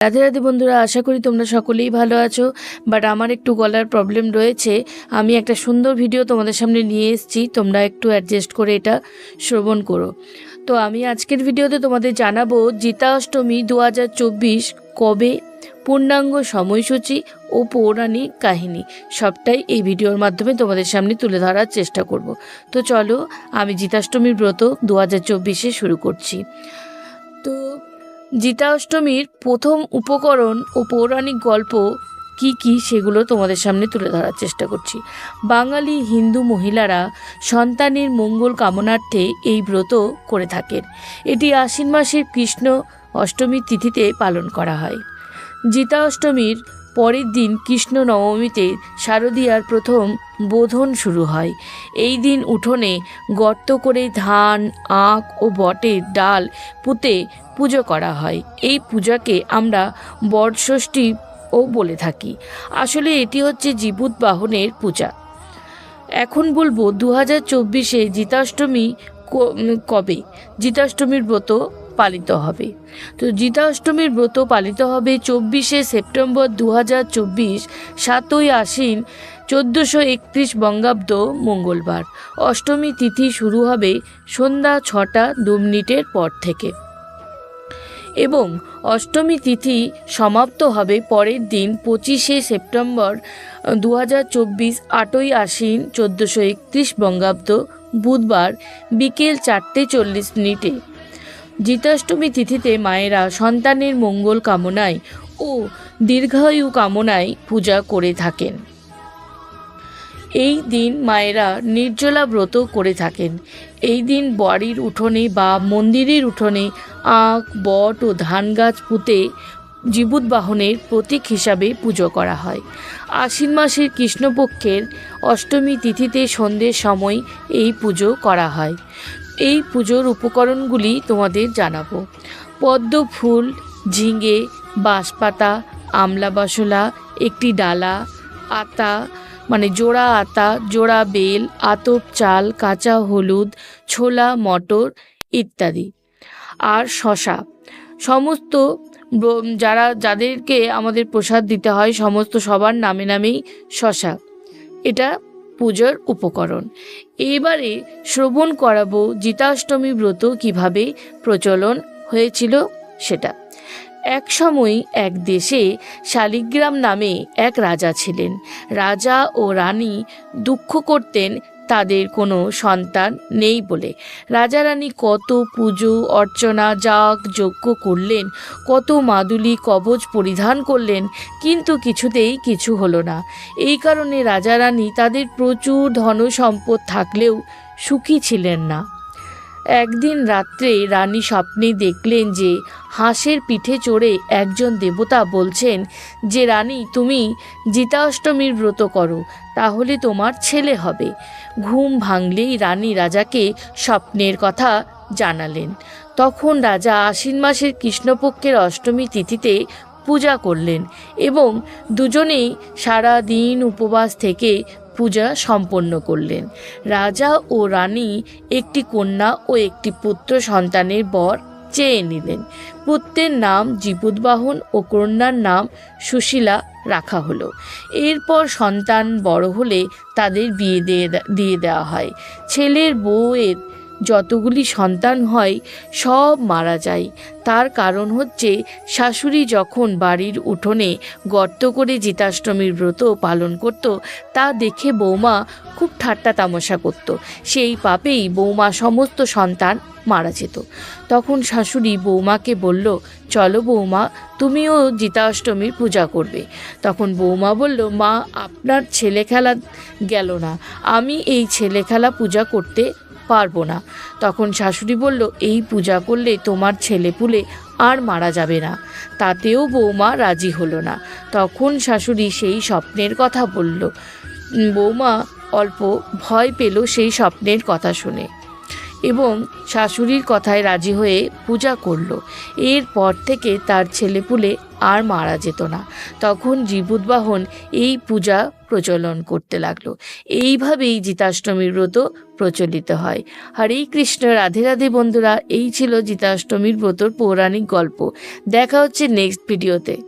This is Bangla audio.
রাধে রাধে বন্ধুরা, আশা করি তোমরা সকলেই ভালো আছো। বাট আমার একটু গলার প্রবলেম রয়েছে। আমি একটা সুন্দর ভিডিও তোমাদের সামনে নিয়ে এসেছি। তোমরা একটু অ্যাডজাস্ট করে এটা শ্রবণ করো। তো আমি আজকের ভিডিওতে তোমাদের জানাব, জিতা অষ্টমী দু হাজার চব্বিশ কবে? পূর্ণাঙ্গ সময়সূচি ও পৌরাণিক কাহিনী। সবটাই এই ভিডিওর মাধ্যমে তোমাদের সামনে তুলে ধরার চেষ্টা করব। তো চলো, আমি জিতাষ্টমীর ব্রত দু হাজার শুরু করছি। তো জিতা অষ্টমীর প্রথম উপকরণ ও পৌরাণিক গল্প কি কি সেগুলো তোমাদের সামনে তুলে ধরার চেষ্টা করছি। বাঙালি হিন্দু মহিলারা সন্তানের মঙ্গল কামনার্থে এই ব্রত করে থাকেন। এটি আশ্বিন মাসের কৃষ্ণ অষ্টমীর তিথিতে পালন করা হয়। জিতা অষ্টমীর পরের দিন কৃষ্ণ নবমীতে শারদীয়ার প্রথম বোধন শুরু হয়। এই দিন উঠোনে গর্ত করে ধান, আখ ও বটের ডাল পুঁতে পুজো করা হয়। এই পূজাকে আমরা বটষষ্ঠী ও বলে থাকি। আসলে এটি হচ্ছে জীবুত বাহনের পূজা। এখন বলব দু হাজার চব্বিশে জিতাষ্টমী কবে? জিতাষ্টমীর ব্রত পালিত হবে। তো জিতাষ্টমীর ব্রত পালিত হবে চব্বিশে সেপ্টেম্বর দু হাজার চব্বিশ, সাতই আশ্বিন, চোদ্দোশো একত্রিশ বঙ্গাব্দ মঙ্গলবার। অষ্টমী তিথি শুরু হবে সন্ধ্যা ছটা দু মিনিটের পর থেকে। এবং অষ্টমী তিথি সমাপ্ত হবে পরের দিন পঁচিশে সেপ্টেম্বর দু হাজার চব্বিশ, আটই আশ্বিন, চোদ্দোশো একত্রিশ বঙ্গাব্দ বুধবার বিকেল চারটে চল্লিশ মিনিটে। জিতাষ্টমী তিথিতে মায়েরা সন্তানের মঙ্গল কামনায় ও দীর্ঘায়ু কামনায় পূজা করে থাকেন। এই দিন মায়েরা নির্জলা ব্রত করে থাকেন। এই দিন বাড়ির উঠোনে বা মন্দিরের উঠোনে আখ, বট ও ধান গাছ পুঁতে জীবুত বাহনের প্রতীক হিসাবে পুজো করা হয়। আশ্বিন মাসের কৃষ্ণপক্ষের অষ্টমী তিথিতে সন্ধ্যের সময় এই পুজো করা হয়। এই পুজোর উপকরণগুলি তোমাদের জানাব। পদ্ম ফুল, ঝিঙে, বাঁশপাতা, আমলা বাসলা, একটি ডালা, আতা মানে জোড়া আতা, জোড়া বেল, আতপ চাল, কাঁচা হলুদ, ছোলা, মটর ইত্যাদি। আর শশা। সমস্ত যারা, যাদেরকে আমাদের প্রসাদ দিতে হয়, সমস্ত সবার নামে নামেই শশা। এটা পুজোর উপকরণ। এবারে শ্রবণ করাবো জিতাষ্টমী ব্রত কীভাবে প্রচলন হয়েছিল সেটা। এক সময় এক দেশে শালিগ্রাম নামে এক রাজা ছিলেন। রাজা ও রানী দুঃখ করতেন তাদের কোনো সন্তান নেই বলে। রাজারানী কত পুজো, অর্চনা, যাগ, যজ্ঞ করলেন, কত মাদুলি কবচ পরিধান করলেন, কিন্তু কিছুতেই কিছু হলো না। এই কারণে রাজারানী তাদের প্রচুর ধন সম্পদ থাকলেও সুখী ছিলেন না। একদিন রাত্রে রানী স্বপ্নে দেখলেন যে হাঁসের পিঠে চড়ে একজন দেবতা বলছেন, যে রানী, তুমি জিতাষ্টমীর ব্রত করো, তাহলে তোমার ছেলে হবে। ঘুম ভাঙলেই রানী রাজাকে স্বপ্নের কথা জানালেন। তখন রাজা আশ্বিন মাসের কৃষ্ণপক্ষের অষ্টমী তিথিতে পূজা করলেন এবং দুজনেই সারা দিন উপবাস থেকে পূজা সম্পন্ন করলেন। রাজা ও রানী একটি কন্যা ও একটি পুত্র সন্তানের বর চেয়ে নিলেন। পুত্রের নাম জীবুদ্বাহন ও কন্যার নাম সুশীলা রাখা হলো। এরপর সন্তান বড় হলে তাদের বিয়ে দিয়ে দিয়ে দেওয়া হয়। ছেলের বউয়ের যতগুলি সন্তান হয়, সব মারা যায়। তার কারণ হচ্ছে, শাশুড়ি যখন বাড়ির উঠোনে গর্ত করে জিতাষ্টমীর ব্রত পালন করত, তা দেখে বৌমা খুব ঠাট্টা তামাশা করত। সেই পাপেই বৌমা সমস্ত সন্তান মারা যেত। তখন শাশুড়ি বৌমাকে বলল, চলো বৌমা, তুমিও জিতাষ্টমীর পূজা করবে। তখন বৌমা বলল, মা, আপনার ছেলে খেলা গেল না। আমি এই ছেলে খেলা পূজা করতে পারব না। তখন শাশুড়ি বলল, এই পূজা করলে তোমার ছেলে পুলে আর মারা যাবে না। তাতেও বৌমা রাজি হলো না। তখন শাশুড়ি সেই স্বপ্নের কথা বলল। বৌমা অল্প ভয় পেল সেই স্বপ্নের কথা শুনে। এবং শাশুড়ির কথায় রাজি হয়ে পূজা করল। এরপর থেকে তার ছেলেপুলে আর মারা যেত না। তখন জীবুদ্বাহন এই পূজা প্রচলন করতে লাগল। এইভাবেই জিতাষ্টমীর ব্রত প্রচলিত হয়। হরে কৃষ্ণ, রাধে রাধে বন্ধুরা, এই ছিল জিতাষ্টমীর ব্রতর পৌরাণিক গল্প। দেখা হচ্ছে নেক্সট ভিডিওতে